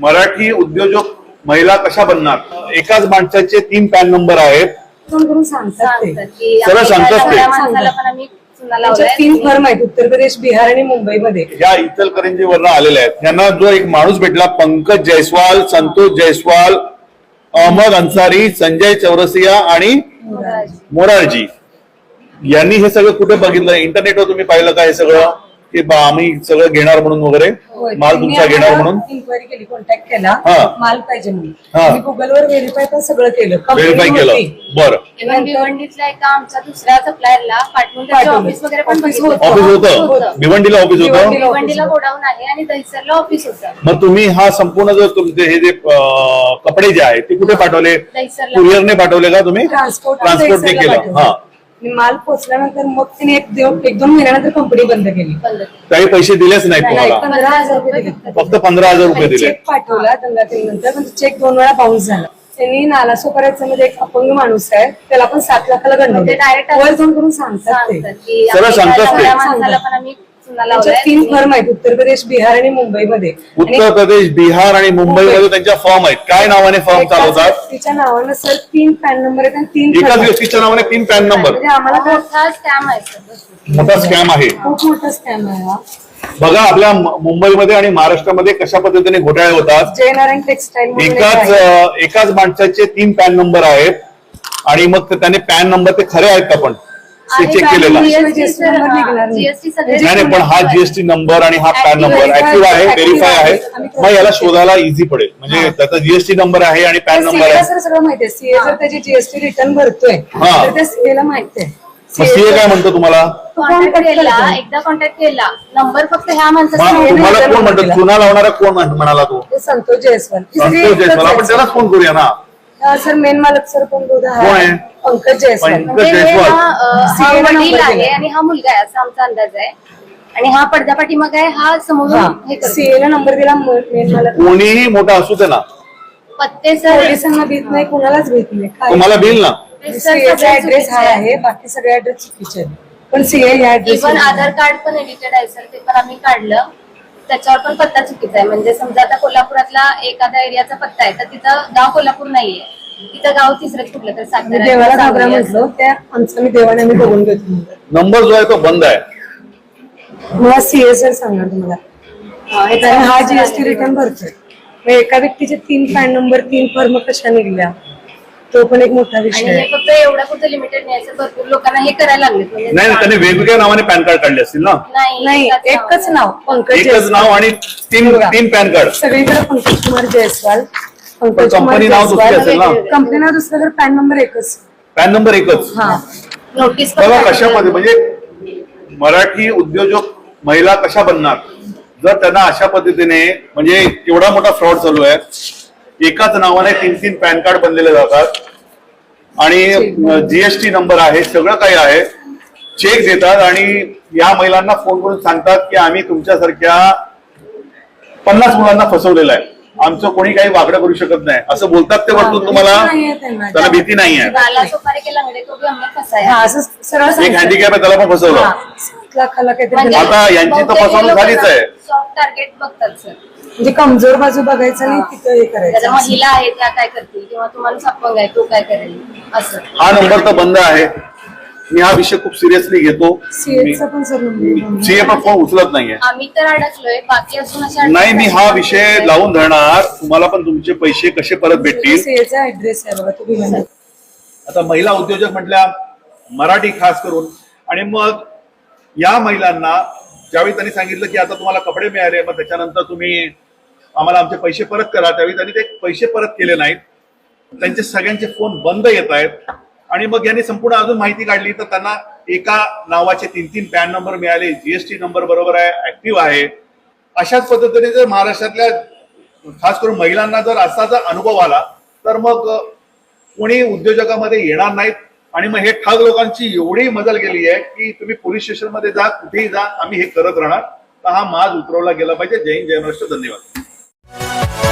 मराठी उद्योजक महिला कशा बनणार? एकाच माणसाचे तीन पॅन नंबर आहेत. सरळ सांगतात ते. तीन फर्म आहेत उत्तर प्रदेश बिहार आणि मुंबईमध्ये. या इचलकरंजीवरनं आलेल्या आहेत. त्यांना जो एक माणूस भेटला पंकज जयस्वाल संतोष जयस्वाल अहमद अन्सारी संजय चौरसिया आणि मोरारजी. यांनी हे सगळं कुठे बघितलं? इंटरनेटवर तुम्ही पाहिलं का हे सगळं? की बा आम्ही सगळं घेणार म्हणून वगैरे माल तुमचा घेणार म्हणून इन्क्वायरी केली कॉन्टॅक्ट केला हा. माल पाहिजे म्हणून हा. मी गुगलवर व्हेरीफाय पण सगळं केलं व्हेरीफाय केलं. बरं इव्हन भिवंडीतल्या एका आमच्या दुसऱ्या सप्लायरला पाठवून त्याचे पाठवलं. ऑफिस वगैरे पण ऑफिस बघितलं. ऑफिस होतं होतं. भिवंडीला ऑफिस होतं भिवंडीला. भिवंडीला गोडाऊन आहे आणि दहिसरला ऑफिस होतं मग तुम्ही हा संपूर्ण जो तुमचे हे जे अं, कपडे जे आहेत ते कुठे पाठवले दहिसरला. कुरिअरने पाठवले का तुम्ही ट्रान्सपोर्ट ट्रान्सपोर्टने केलं हा आणि माल पोहोचल्यानंतर मग तिने एक दिव- एक दोन महिन्यानंतर कंपनी बंद केली. काही पैसे दिलेच नाहीत नाही, तुम्हाला. पंधरा हजार रुपये दिले फक्त पंधरा हजार रुपये दिले चेक पाठवला दंगा केल्यानंतर पण चेक दोन वेळा बाउन्स झाला. त्यांनी नालासोपाऱ्याचा मध्ये एक अपंग माणूस आहे त्याला पण सात लाखाला ते गंडवले direct वर फोन करून सांगतात ते. सांगतात की आम्ही सांगतात ते. सगळ्या माणसाला पण आम्ही तीन फर्म आहेत उत्तर प्रदेश बिहार आणि मुंबईमध्ये. उत्तर प्रदेश बिहार आणि मुंबईमध्ये त्यांच्या फॉर्म आहेत. काय नावाने फॉर्म चालवतात? व्यक्तीच्या नावानं सर तीन पॅन नंबर आहेत आणि तीन एकाच firm आहेत. व्यक्तीच्या नावाने तीन पॅन नंबर. म्हणजे आम्हाला हा मोठा स्कॅम आहे सर मोठा स्कॅम आहे. खूप मोठा स्कॅम आहे हा. बघा आपल्या म- मुंबईमध्ये आणि महाराष्ट्रामध्ये कशा पद्धतीने घोटाळे होतात? जय नारायण टेक्सटाईल म्हणून एक एकाच आहे. अं, एकाच माणसाचे तीन पॅन नंबर आहेत. आणि मग ते त्याने पॅन नंबर ते खरे आहेत का पण? चेक केलेला नाही. नाही पण हा जीएसटी नंबर आणि हा पॅन नंबर ऍक्टिव्ह आहे. व्हेरीफाय आहे मग याला शोधायला इझी पडेल. म्हणजे. त्याचा जीएसटी नंबर आहे आणि पॅन नंबर आहे. सर सगळं माहितीये सीए जर त्याची जीएसटी रिटर्न भरतोय हा. तर त्या सीए ला माहिती आहे. मग सीए काय म्हणतो तुम्हाला? कॉन्टॅक्ट केला. एकदा कॉन्टॅक्ट केला. नंबर फक्त ह्या माणसाचा तुम्हाला नंतर कोण. चुना लावणारा म्हणाला तो? ते संतोष जयस्वाल संतोष जयस्वाल आपण. त्यालाच फोन करूया ना. हा, सर मेन मालक सर कोण? कोण आहे? पंकज जयस्वाल. पंकज म्हणजे हे जयस्वाल. हा, अं, हा CA ला वडील आहे. आणि हा मुलगा आहे असा आमचा अंदाज आहे. आणि हा पडद्यापाठी मग आहे हा समोरून हे. करतो. सीए ला नंबर दिला मेन मालक. कोणीही मोठा असू दे ना. पत्ते सर पोलिसांना भीत नाही कुणालाच भीत नाही. काय? तुम्हाला बिल ना? सीएचा ऍड्रेस हा आहे बाकी सगळे ऍड्रेस चुकीचे आहेत. पण सीए या ऍड्रेस इव्हन आधार कार्ड पण एडिटेड आहे सर ते पण आम्ही काढलं. त्याच्यावर पण पत्ता चुकीचा आहे. म्हणजे समजा आता कोल्हापुरातला एखाद्या एरियाचा पत्ता आहे तर तिथं गाव कोल्हापूर नाहीये. तिथं गाव तिसरंच कुठलं तर सातारा देवाला घाबरा असं. म्हटलं त्या आमचं मी देवाने आम्ही बघून घेतो नंबर. जो आहे तो बंद आहे. मला सीए सर सांगणार तुम्हाला. हा, जीएसटी रिटर्न भरतोय. मग एका व्यक्तीचे तीन पॅन नंबर तीन फर्म कशा निघल्या? तो पण एक मोठा विषय आणि हे आहे. फक्त एवढं कुठं लिमिटेड नाही असं भरपूर लोकांना हे करायला लागले म्हणजे नाही नाही, त्याने वेगवेगळ्या नावाने पॅन कार्ड काढले असतील ना? नाही एकच नाव. पंकज एकच जयस्वाल. नाव आणि तीन. तीन पॅन कार्ड. सगळीकडे पंकज कुमार जयस्वाल पंकज कुमार company नाव दुसरी असेल ना? कंपनी नाव दुसरं तर पॅन नंबर एकच. पॅन नंबर एकच. हा. नोटीस बघा कशामध्ये म्हणजे मराठी उद्योजक महिला कशा बनणार? जर त्यांना अशा पद्धतीने म्हणजे एवढा मोठा फ्रॉड चालू आहे एकाच नावाने तीन तीन पॅन कार्ड बनलेले जातात. आणि जीएसटी नंबर आहे सगळं काही आहे. चेक देतात आणि या महिलांना फोन करून सांगतात की आम्ही तुमच्यासारख्या पन्नास मुलांना फसवलेलं आहे. आमचं कोणी काही वागडं करू शकत नाही. असं बोलतात ते वरतून तुम्हाला. त्याला भीती नाही आहे म्हणजे हा आहे एक. हँडिकॅप आहे त्याला पण फसवलं. लाखाला काहीतरी म्हणजे. आता यांची तर फसवणूक झालीच आहे. सॉफ्ट टार्गेट बघतात सर म्हणजे कमजोर बाजू बघायचं नाही तिथं हे त्याच्या करायचं महिला आहेत त्या काय करतील? किंवा तुम्हाला आहे तो काय करेल? असं. हा नंबर तर बंद आहे. मी हा विषय खूप सिरियसली घेतो. सीएचा पण सर नंबर सीए पण फोन उचलत नाहीये. आम्ही तर अडकलोय. बाकी अजून अशा नाही मी हा विषय लावून धरणार. तुम्हाला पण तुमचे पैसे कसे परत भेटतील? सीएचा ऍड्रेस आहे बघा तुम्ही म्हणा. आता महिला उद्योजक म्हटल्या मराठी खास करून. आणि मग या महिलांना ज्यावेळी त्यांनी सांगितलं की आता तुम्हाला कपडे मिळाले मग त्याच्यानंतर तुम्ही आम्हाला आमचे पैसे परत करा त्यावेळी त्यांनी ते पैसे परत केले नाहीत. त्यांचे सगळ्यांचे फोन बंद येत आहेत. आणि मग यांनी संपूर्ण अजून माहिती काढली तर त्यांना एका नावाचे तीन तीन पॅन नंबर मिळाले जीएसटी नंबर बरोबर आहे ऍक्टिव्ह आहे. अशाच पद्धतीने जर महाराष्ट्रातल्या खास करून महिलांना जर असा जर अनुभव आला तर मग कोणी उद्योजकामध्ये येणार नाहीत. आणि मग हे ठग लोकांची एवढी मजल गेली आहे की तुम्ही पोलीस स्टेशनमध्ये जा कुठेही जा आम्ही हे करत राहणार. तर हा माज उतरवला गेला पाहिजे. जय हिंद जय महाराष्ट्र. धन्यवाद.